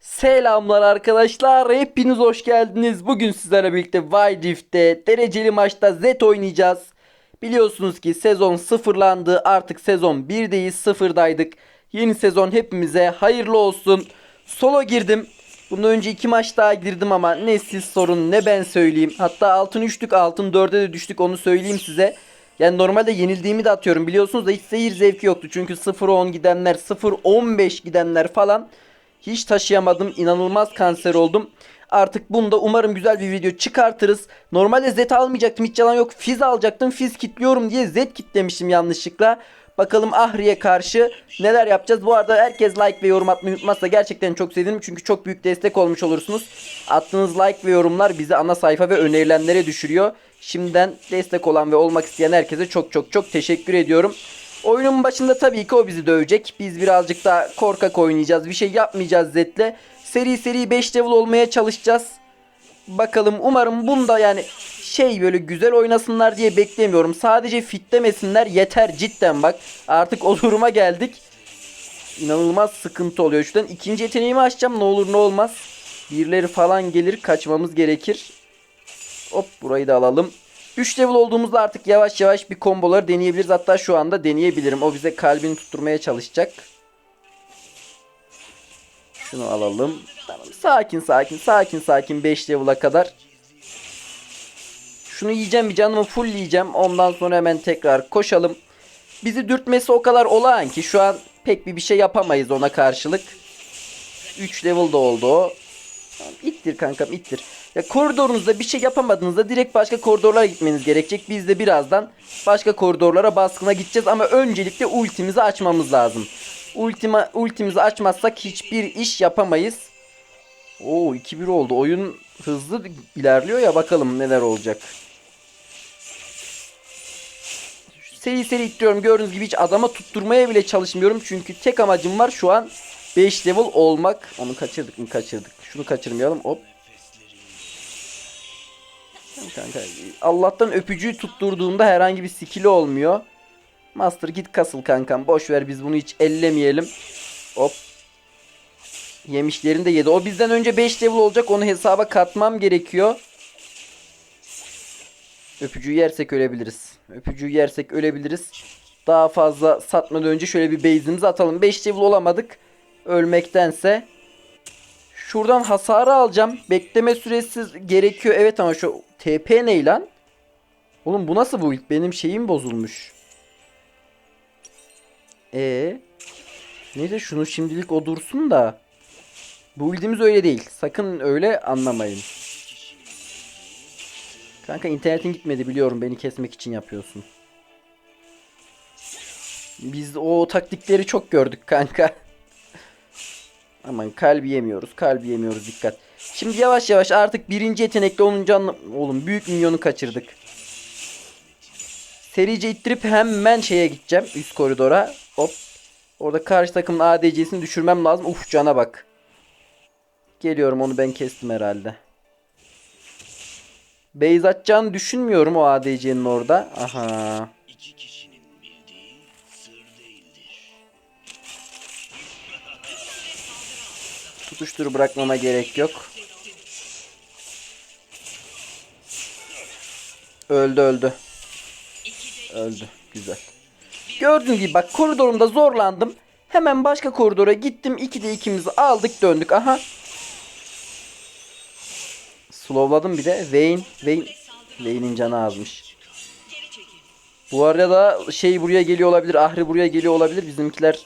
Selamlar arkadaşlar. Hepiniz hoş geldiniz. Bugün sizlerle birlikte Wildrift'te dereceli maçta Z oynayacağız. Biliyorsunuz ki sezon sıfırlandı. Artık sezon 1'deyiz. Sıfırdaydık. Yeni sezon hepimize hayırlı olsun. Solo girdim. Bundan önce iki maç daha girdim ama ne siz sorun ne ben söyleyeyim. Hatta altın 3'lük altın 4'e de düştük onu söyleyeyim size. Yani normalde yenildiğimi de atıyorum biliyorsunuz da hiç seyir zevki yoktu. Çünkü 0-10 gidenler 0-15 gidenler falan hiç taşıyamadım. İnanılmaz kanser oldum. Artık bunda umarım güzel bir video çıkartırız. Normalde Z almayacaktım hiç yalan yok. Fiz alacaktım. Fiz kitliyorum diye Z kitlemişim yanlışlıkla. Bakalım Ahri'ye karşı neler yapacağız. Bu arada herkes like ve yorum atmayı unutmazsa gerçekten çok sevinirim. Çünkü çok büyük destek olmuş olursunuz. Attığınız like ve yorumlar bizi ana sayfa ve önerilenlere düşürüyor. Şimdiden destek olan ve olmak isteyen herkese çok çok çok teşekkür ediyorum. Oyunun başında tabii ki o bizi dövecek. Biz birazcık daha korkak oynayacağız. Bir şey yapmayacağız Zed'le. Seri seri 5 level olmaya çalışacağız. Bakalım umarım bunda yani şey böyle güzel oynasınlar diye beklemiyorum. Sadece fitlemesinler yeter cidden bak. Artık o duruma geldik. İnanılmaz sıkıntı oluyor. Şuradan ikinci yeteneğimi açacağım ne olur ne olmaz. Birileri falan gelir kaçmamız gerekir. Hop burayı da alalım. 3 level olduğumuzda artık yavaş yavaş bir komboları deneyebiliriz. Hatta şu anda deneyebilirim. O bize kalbini tutturmaya çalışacak. Şunu alalım. Tamam. Sakin sakin sakin sakin 5 level'a kadar. Şunu yiyeceğim bir canımı full yiyeceğim. Ondan sonra hemen tekrar koşalım. Bizi dürtmesi o kadar olağan ki şu an pek bir bir şey yapamayız ona karşılık. 3 level da oldu o. Tamam, ittir kankam ittir. Ya koridorunuzda bir şey yapamadığınızda direkt başka koridorlara gitmeniz gerekecek. Biz de birazdan başka koridorlara baskına gideceğiz ama öncelikle ultimizi açmamız lazım. Ultima, ultimizi açmazsak hiçbir iş yapamayız. Oo 2-1 oldu. Oyun hızlı ilerliyor ya bakalım neler olacak. Seri seri ittiriyorum. Gördüğünüz gibi hiç adama tutturmaya bile çalışmıyorum. Çünkü tek amacım var şu an 5 level olmak. Onu kaçırdık mı kaçırdık. Şunu kaçırmayalım. Hop. Kanka, Allah'tan öpücüğü tutturduğunda herhangi bir skill'i olmuyor. Master git kasıl kankam. Boş ver biz bunu hiç ellemeyelim. Hop. Yemişlerini de yedi. O bizden önce 5 level olacak. Onu hesaba katmam gerekiyor. Öpücüğü yersek ölebiliriz. Öpücüğü yersek ölebiliriz. Daha fazla satmadan önce şöyle bir base'imizi atalım. 5 level olamadık. Ölmektense. Şuradan hasarı alacağım. Bekleme süresi gerekiyor. Evet ama şu TP ne lan? Oğlum bu nasıl bu ilk? Benim şeyim bozulmuş. E Neyse şunu şimdilik o dursun da. Bu bildiğimiz öyle değil. Sakın öyle anlamayın. Kanka internetin gitmedi biliyorum. Beni kesmek için yapıyorsun. Biz o taktikleri çok gördük kanka. Aman kalbi yemiyoruz. Kalbi yemiyoruz dikkat. Şimdi yavaş yavaş artık birinci yetenekle 10. anlam... Oğlum büyük minyonu kaçırdık. Serice ittirip hemen şeye gideceğim. Üst koridora. Hop. Orada karşı takımın ADC'sini düşürmem lazım. Uf cana bak. Geliyorum onu ben kestim herhalde. Beyz atacağını düşünmüyorum o ADC'nin orada. Aha. Tutuştur bırakmama gerek yok. Öldü öldü. Öldü. Güzel. Gördüğün gibi bak koridorumda zorlandım. Hemen başka koridora gittim. 2'de ikimizi aldık döndük. Aha. Slowladım bir de. Vayne. Vayne. Vayne'in canı azmış. Bu arada şey buraya geliyor olabilir. Ahri buraya geliyor olabilir. Bizimkiler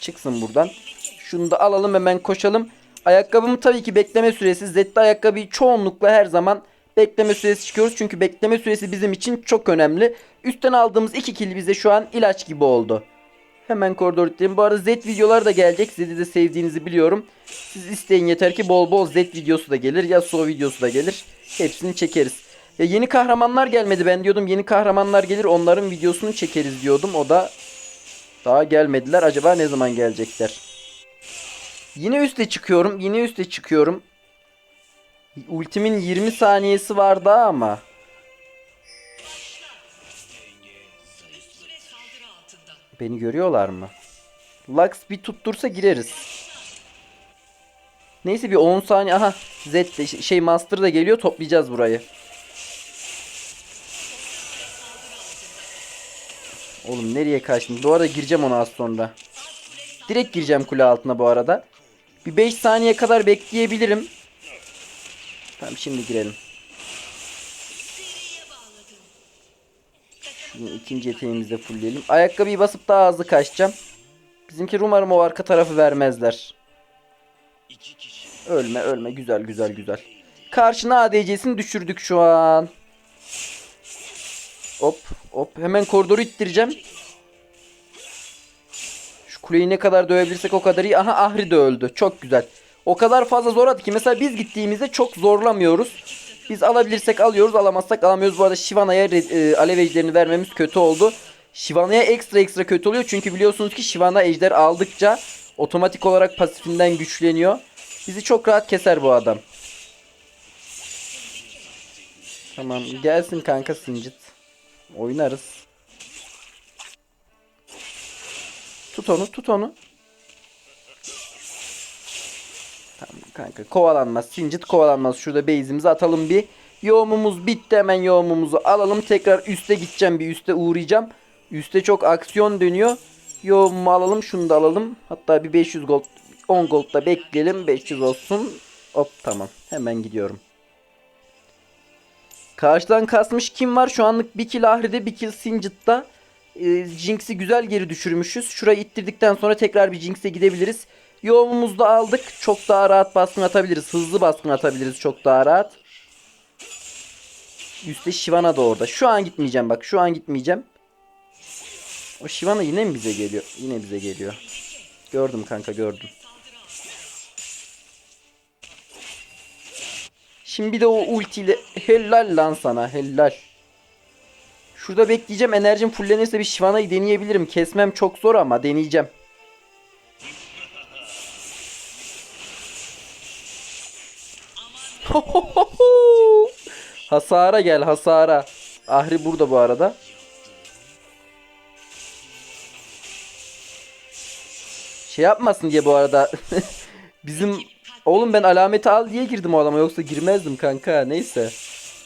çıksın buradan. Şunu da alalım hemen koşalım. Ayakkabım tabii ki bekleme süresi. Zed'de ayakkabıyı çoğunlukla her zaman bekleme süresi çıkıyoruz. Çünkü bekleme süresi bizim için çok önemli. Üstten aldığımız iki kill bize şu an ilaç gibi oldu. Hemen koridor itleyelim. Bu arada Z videoları da gelecek. Zed'i de sevdiğinizi biliyorum. Siz isteyin yeter ki bol bol Z videosu da gelir. Yasuo videosu da gelir. Hepsini çekeriz. Ya yeni kahramanlar gelmedi. Ben diyordum yeni kahramanlar gelir. Onların videosunu çekeriz diyordum. O da daha gelmediler. Acaba ne zaman gelecekler? Yine üste çıkıyorum. Yine üste çıkıyorum. Ultimin 20 saniyesi var daha ama. Beni görüyorlar mı? Lux bir tuttursa gireriz. Neyse bir 10 saniye. Aha Z de- şey Master da geliyor. Toplayacağız burayı. Oğlum nereye kaçtın? Bu arada gireceğim ona az sonra. Direkt gireceğim kule altına bu arada. Bir 5 saniye kadar bekleyebilirim. Tamam şimdi girelim. Şimdi ikinci yeteneğimizi de fullleyelim. Ayakkabıyı basıp daha hızlı kaçacağım. Bizimki umarım o arka tarafı vermezler. Ölme ölme güzel güzel güzel. Karşına ADC'sini düşürdük şu an. Hop hop hemen koridoru ittireceğim. Kuleyi ne kadar dövebilirsek o kadar iyi. Aha Ahri de öldü. Çok güzel. O kadar fazla zorladı ki mesela biz gittiğimizde çok zorlamıyoruz. Biz alabilirsek alıyoruz, alamazsak alamıyoruz. Bu arada Shivana'ya e, alev ejderini vermemiz kötü oldu. Shivana'ya ekstra ekstra kötü oluyor. Çünkü biliyorsunuz ki Shivana ejder aldıkça otomatik olarak pasifinden güçleniyor. Bizi çok rahat keser bu adam. Tamam gelsin kanka Sincit. Oynarız. Tut onu tut onu. Tamam kanka kovalanmaz. Sincit kovalanmaz. Şurada base'imizi atalım bir. Yoğumumuz bitti. Hemen yoğumumuzu alalım. Tekrar üste gideceğim. Bir üste uğrayacağım. Üste çok aksiyon dönüyor. Yoğumumu alalım. Şunu da alalım. Hatta bir 500 gold 10 gold da bekleyelim. 500 olsun. Hop tamam. Hemen gidiyorum. Karşıdan kasmış kim var? Şu anlık bir kill Ahri'de bir kill Singit'ta. Ee, Jinx'i güzel geri düşürmüşüz. Şurayı ittirdikten sonra tekrar bir Jinx'e gidebiliriz. Yoğumumuzu da aldık. Çok daha rahat baskın atabiliriz. Hızlı baskın atabiliriz çok daha rahat. Üste Shyvana da orada. Şu an gitmeyeceğim bak. Şu an gitmeyeceğim. O Shyvana yine mi bize geliyor? Yine bize geliyor. Gördüm kanka gördüm. Şimdi bir de o ultiyle helal lan sana helal. Şurada bekleyeceğim enerjim fullenirse bir Shyvana'yı deneyebilirim. Kesmem çok zor ama deneyeceğim. hasara gel hasara. Ahri burada bu arada. Şey yapmasın diye bu arada. Bizim oğlum ben alameti al diye girdim o adama yoksa girmezdim kanka. Neyse.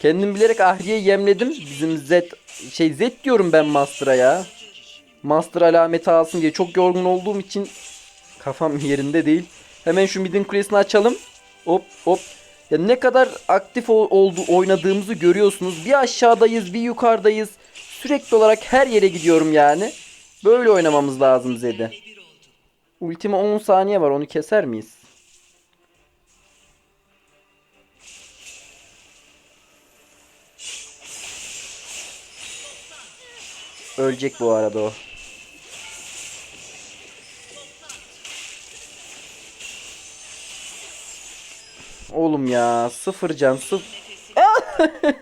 Kendim bilerek Ahri'ye yemledim. Bizim Z şey Z diyorum ben Master'a ya. Master alameti alsın diye çok yorgun olduğum için kafam yerinde değil. Hemen şu midin kulesini açalım. Hop hop. Ya ne kadar aktif ol- oldu oynadığımızı görüyorsunuz. Bir aşağıdayız, bir yukarıdayız. Sürekli olarak her yere gidiyorum yani. Böyle oynamamız lazım Zed'e. Ultime 10 saniye var. Onu keser miyiz? Ölecek bu arada o. Oğlum ya sıfır can sıfır.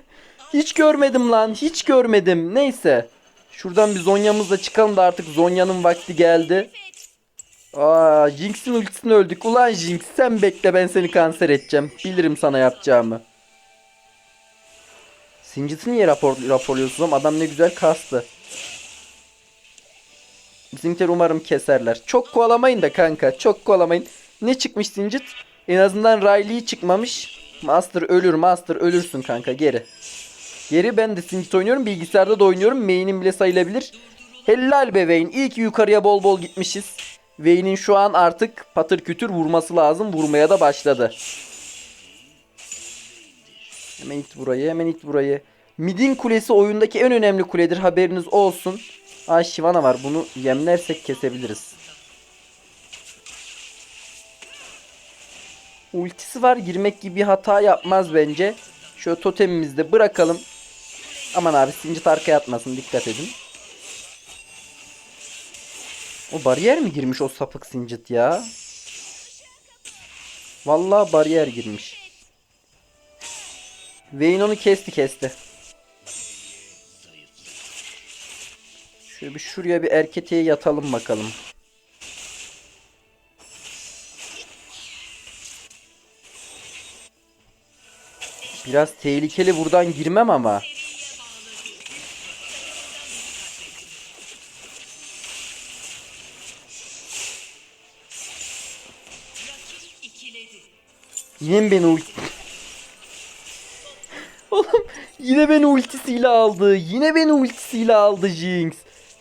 hiç görmedim lan hiç görmedim. Neyse. Şuradan bir Zonya'mızla çıkalım da artık Zonya'nın vakti geldi. Aa Jinx'in ultisini öldük. Ulan Jinx sen bekle ben seni kanser edeceğim. Bilirim sana yapacağımı. Singit'i niye rapor, raporluyorsun oğlum? Adam ne güzel kastı. Bizimkiler umarım keserler. Çok kovalamayın da kanka. Çok kovalamayın. Ne çıkmış Singit? En azından Riley çıkmamış. Master ölür Master ölürsün kanka geri. Geri ben de Singit oynuyorum. Bilgisayarda da oynuyorum. Main'im bile sayılabilir. Helal be Vayne. İyi ki yukarıya bol bol gitmişiz. Vayne'in şu an artık patır kütür vurması lazım. Vurmaya da başladı. Hemen it burayı, hemen it burayı. Midin kulesi oyundaki en önemli kuledir. Haberiniz olsun. Aa Shyvana var. Bunu yemlersek kesebiliriz. Ultisi var. Girmek gibi bir hata yapmaz bence. Şöyle totemimizi de bırakalım. Aman abi Singit arkaya atmasın. Dikkat edin. O bariyer mi girmiş o sapık Singit ya? Vallahi bariyer girmiş. Vayne onu kesti kesti. Şöyle bir şuraya bir erketeye yatalım bakalım. Biraz tehlikeli buradan girmem ama. Yine beni yine beni ultisiyle aldı. Yine beni ultisiyle aldı Jinx.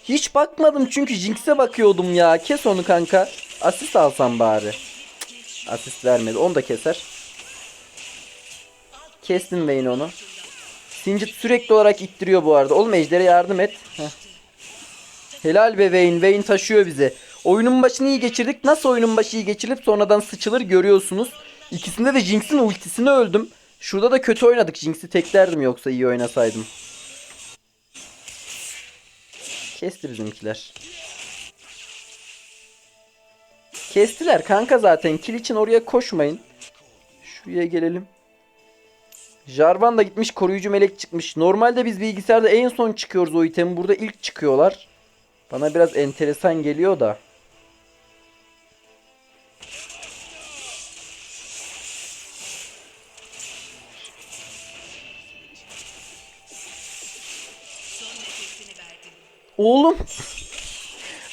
Hiç bakmadım çünkü Jinx'e bakıyordum ya. Kes onu kanka. Asist alsam bari. Asist vermedi. Onu da keser. Kestim Vayne onu. Singed sürekli olarak ittiriyor bu arada. Oğlum Ejder'e yardım et. Heh. Helal be Vayne. Vayne taşıyor bizi. Oyunun başını iyi geçirdik. Nasıl oyunun başı iyi geçirilip sonradan sıçılır görüyorsunuz. İkisinde de Jinx'in ultisine öldüm. Şurada da kötü oynadık. Jinx'i teklerdim yoksa iyi oynasaydım. Kesti bizimkiler. Kestiler kanka zaten. Kill için oraya koşmayın. Şuraya gelelim. Jarvan da gitmiş koruyucu melek çıkmış. Normalde biz bilgisayarda en son çıkıyoruz o itemi. Burada ilk çıkıyorlar. Bana biraz enteresan geliyor da. Oğlum.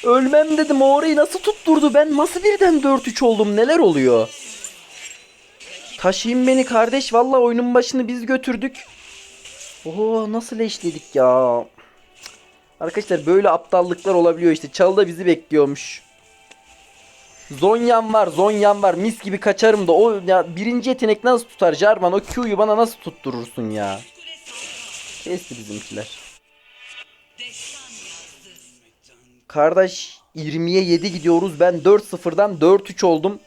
Ölmem dedim orayı nasıl tutturdu ben nasıl birden 4-3 oldum neler oluyor? Taşıyın beni kardeş valla oyunun başını biz götürdük. Oho nasıl eşledik ya. Arkadaşlar böyle aptallıklar olabiliyor işte. Çalda bizi bekliyormuş. Zonyam var, Zonyam var. Mis gibi kaçarım da o ya birinci yetenek nasıl tutar Jarvan? O Q'yu bana nasıl tutturursun ya? Kesti bizimkiler. Kardeş 20'ye 7 gidiyoruz. Ben 4-0'dan 4-3 oldum.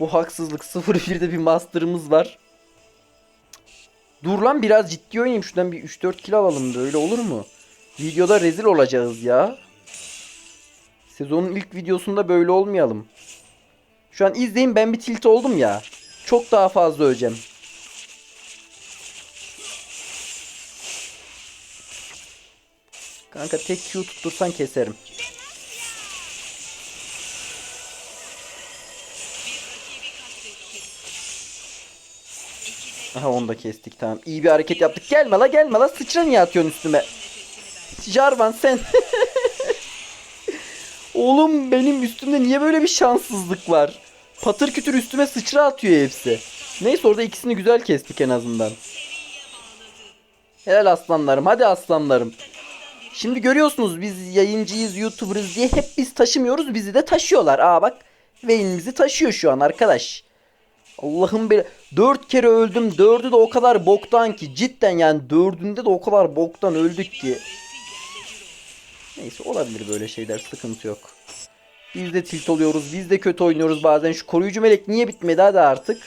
Bu haksızlık. 0-1'de bir master'ımız var. Dur lan biraz ciddi oynayayım. Şuradan bir 3-4 kill alalım. Böyle olur mu? Videoda rezil olacağız ya. Sezonun ilk videosunda böyle olmayalım. Şu an izleyin ben bir tilt oldum ya. Çok daha fazla öleceğim. Kanka tek Q tuttursan keserim. Aha onu da kestik tamam. İyi bir hareket yaptık. Gelme la gelme la sıçra niye atıyorsun üstüme? Jarvan sen. Oğlum benim üstümde niye böyle bir şanssızlık var? Patır kütür üstüme sıçra atıyor hepsi. Neyse orada ikisini güzel kestik en azından. Helal aslanlarım hadi aslanlarım. Şimdi görüyorsunuz biz yayıncıyız, youtuberız diye hep biz taşımıyoruz. Bizi de taşıyorlar. Aa bak Vayne'imizi taşıyor şu an arkadaş. Allah'ım bir dört kere öldüm. Dördü de o kadar boktan ki. Cidden yani dördünde de o kadar boktan öldük ki. Neyse olabilir böyle şeyler. Sıkıntı yok. Biz de tilt oluyoruz. Biz de kötü oynuyoruz bazen. Şu koruyucu melek niye bitmedi hadi artık.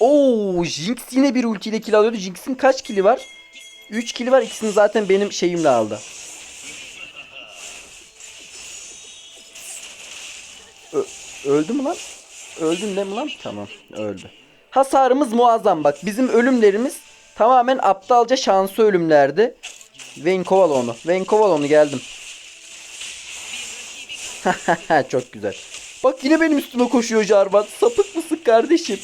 Oo, Jinx yine bir ultiyle kill alıyordu. Jinx'in kaç kili var? 3 kili var. İkisini zaten benim şeyimle aldı. Ö- öldü mü lan? Öldün değil mi lan? Tamam öldü. Hasarımız muazzam bak. Bizim ölümlerimiz tamamen aptalca şansı ölümlerdi. Vayne kovala onu. Vayne kovala onu geldim. Çok güzel. Bak yine benim üstüme koşuyor Jarvan. Sapık mısın kardeşim?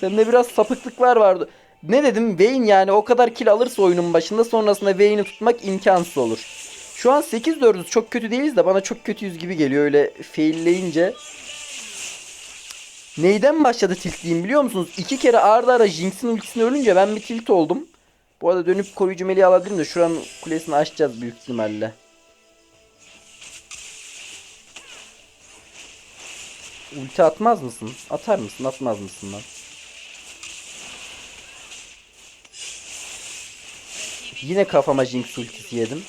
Sende biraz sapıklıklar vardı. Ne dedim? Vayne yani o kadar kill alırsa oyunun başında sonrasında Vayne'i tutmak imkansız olur. Şu an 8-4'üz çok kötü değiliz de bana çok kötüyüz gibi geliyor öyle failleyince. Neyden başladı tiltliyim biliyor musunuz? İki kere arda ara Jinx'in ultisine ölünce ben bir tilt oldum. Bu arada dönüp koruyucu meleği alabilirim de şuranın kulesini açacağız büyük ihtimalle. Ulti atmaz mısın? Atar mısın? Atmaz mısın lan? Yine kafama Jinx ultisi yedim.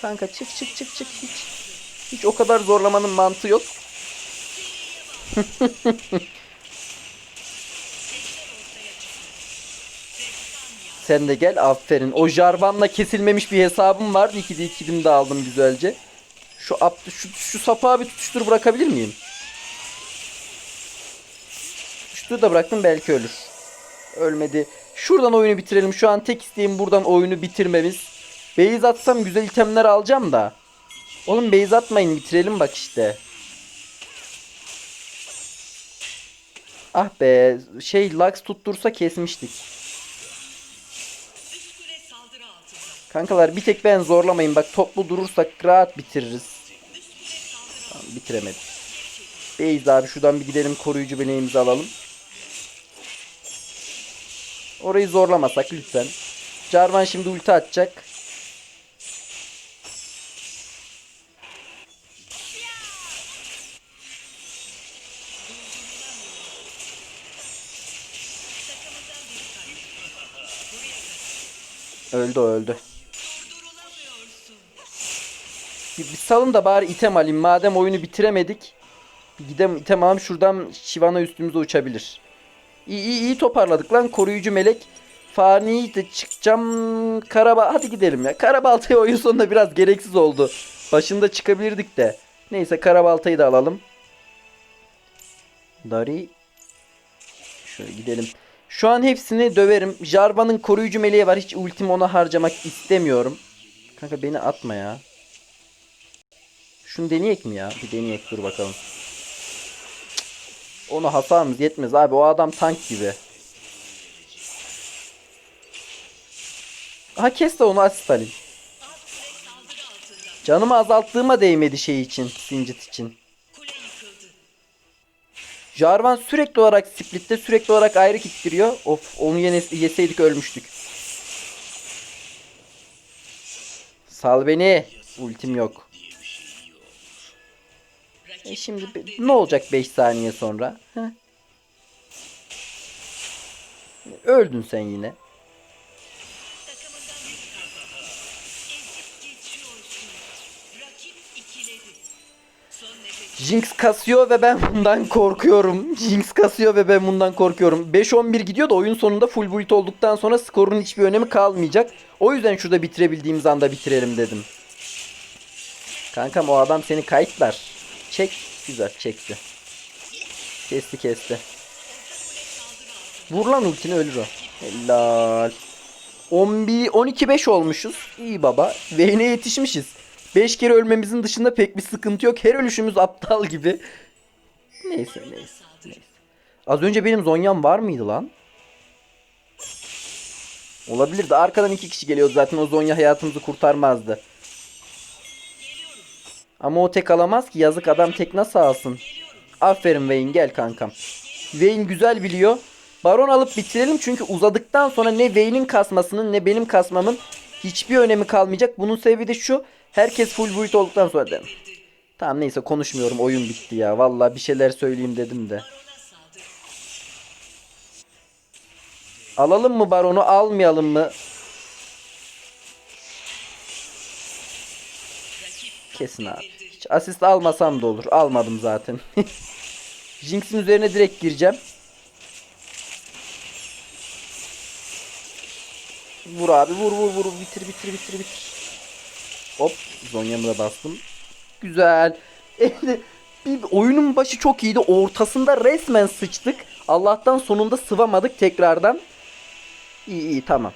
Kanka çık çık çık çık hiç. Hiç o kadar zorlamanın mantığı yok. Sen de gel aferin. O Jarvan'la kesilmemiş bir hesabım vardı. 2'de 2'dim de aldım güzelce. Şu ap şu, şu sapağı bir tutuştur bırakabilir miyim? Tutuştur da bıraktım belki ölür. Ölmedi. Şuradan oyunu bitirelim. Şu an tek isteğim buradan oyunu bitirmemiz. Beyz atsam güzel itemler alacağım da. Oğlum beyz atmayın bitirelim bak işte. Ah be şey Lux tuttursa kesmiştik. Kankalar bir tek ben zorlamayın bak toplu durursak rahat bitiririz. bitiremedim. Beyz abi şuradan bir gidelim koruyucu bileğimizi alalım. Orayı zorlamasak lütfen. Jarvan şimdi ulti atacak. Öldü öldü. Bir, bir salın da bari item alayım. Madem oyunu bitiremedik. Bir gidelim item alalım. Şuradan Şivana üstümüze uçabilir. İyi iyi iyi toparladık lan. Koruyucu melek. Fani de çıkacağım. Karaba hadi gidelim ya. Karabaltayı oyun sonunda biraz gereksiz oldu. Başında çıkabilirdik de. Neyse Karabaltayı da alalım. Dari. Şöyle gidelim. Şu an hepsini döverim. Jarvan'ın koruyucu meleği var. Hiç ultimi ona harcamak istemiyorum. Kanka beni atma ya. Şunu deneyek mi ya? Bir deneyek dur bakalım. Onu hasarımız yetmez abi. O adam tank gibi. Ha kes de onu asist alayım. Canımı azalttığıma değmedi şey için. Sincit için. Jarvan sürekli olarak splitte sürekli olarak ayrı kitliriyor. Of onu yeseydik ölmüştük. Sal beni. Ultim yok. E şimdi ne olacak 5 saniye sonra? Heh. Öldün sen yine. Jinx kasıyor ve ben bundan korkuyorum. Jinx kasıyor ve ben bundan korkuyorum. 5-11 gidiyor da oyun sonunda full build olduktan sonra skorun hiçbir önemi kalmayacak. O yüzden şurada bitirebildiğimiz anda bitirelim dedim. Kankam o adam seni kayıtlar. Çek. Güzel çekti. Kesti kesti. Vur lan ultini ölür o. Helal. 11 12-5 olmuşuz. İyi baba. Vayne'e yetişmişiz. 5 kere ölmemizin dışında pek bir sıkıntı yok. Her ölüşümüz aptal gibi. Neyse neyse. neyse. Az önce benim Zonya'm var mıydı lan? Olabilirdi. Arkadan iki kişi geliyordu zaten. O Zonya hayatımızı kurtarmazdı. Ama o tek alamaz ki. Yazık adam tek nasıl alsın? Aferin Vayne gel kankam. Vayne güzel biliyor. Baron alıp bitirelim çünkü uzadıktan sonra ne Vayne'in kasmasının ne benim kasmamın hiçbir önemi kalmayacak. Bunun sebebi de şu. Herkes full build olduktan sonra dedim. Tamam neyse konuşmuyorum. Oyun bitti ya. Vallahi bir şeyler söyleyeyim dedim de. Alalım mı Baron'u almayalım mı? Kesin abi. Hiç asist almasam da olur. Almadım zaten. Jinx'in üzerine direkt gireceğim. Vur abi vur vur vur bitir bitir bitir bitir. Hop Zonya'mı da bastım. Güzel. bir oyunun başı çok iyiydi. Ortasında resmen sıçtık. Allah'tan sonunda sıvamadık tekrardan. İyi iyi tamam.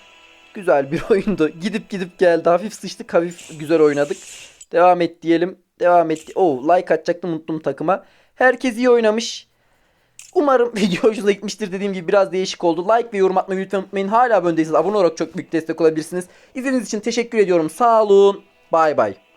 Güzel bir oyundu. Gidip gidip geldi. Hafif sıçtık hafif güzel oynadık. Devam et diyelim. Devam et. Oo like atacaktım unuttum takıma. Herkes iyi oynamış. Umarım video hoşunuza gitmiştir. Dediğim gibi biraz değişik oldu. Like ve yorum atmayı lütfen unutmayın. Hala abone abone olarak çok büyük destek olabilirsiniz. İzlediğiniz için teşekkür ediyorum. Sağ olun. Bay bay.